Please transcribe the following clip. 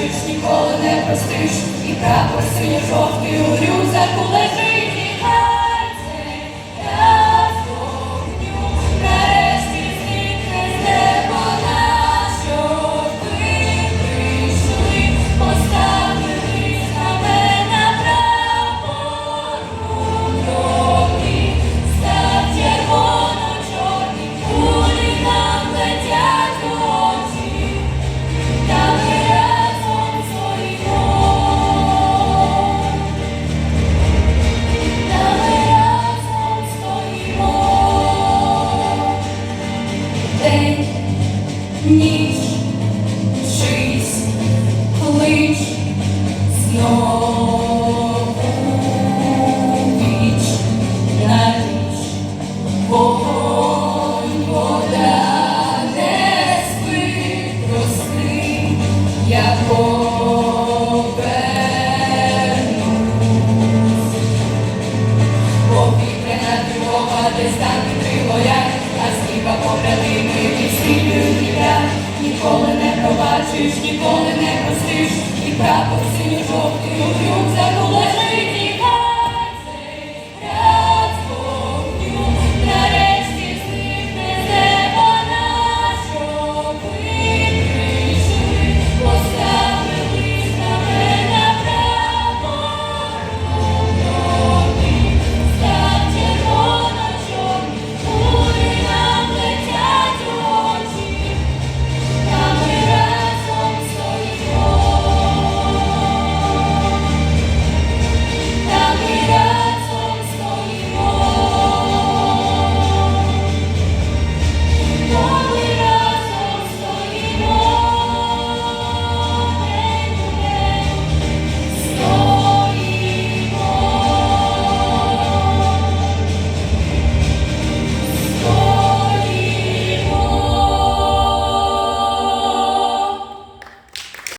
бачиш, ніколи не простиш, і прапор синьо жовтий у рюк. ніч, жизнь клич знову віч на ніч, вогонь, вода не спи, прости, я Бог. Bravo.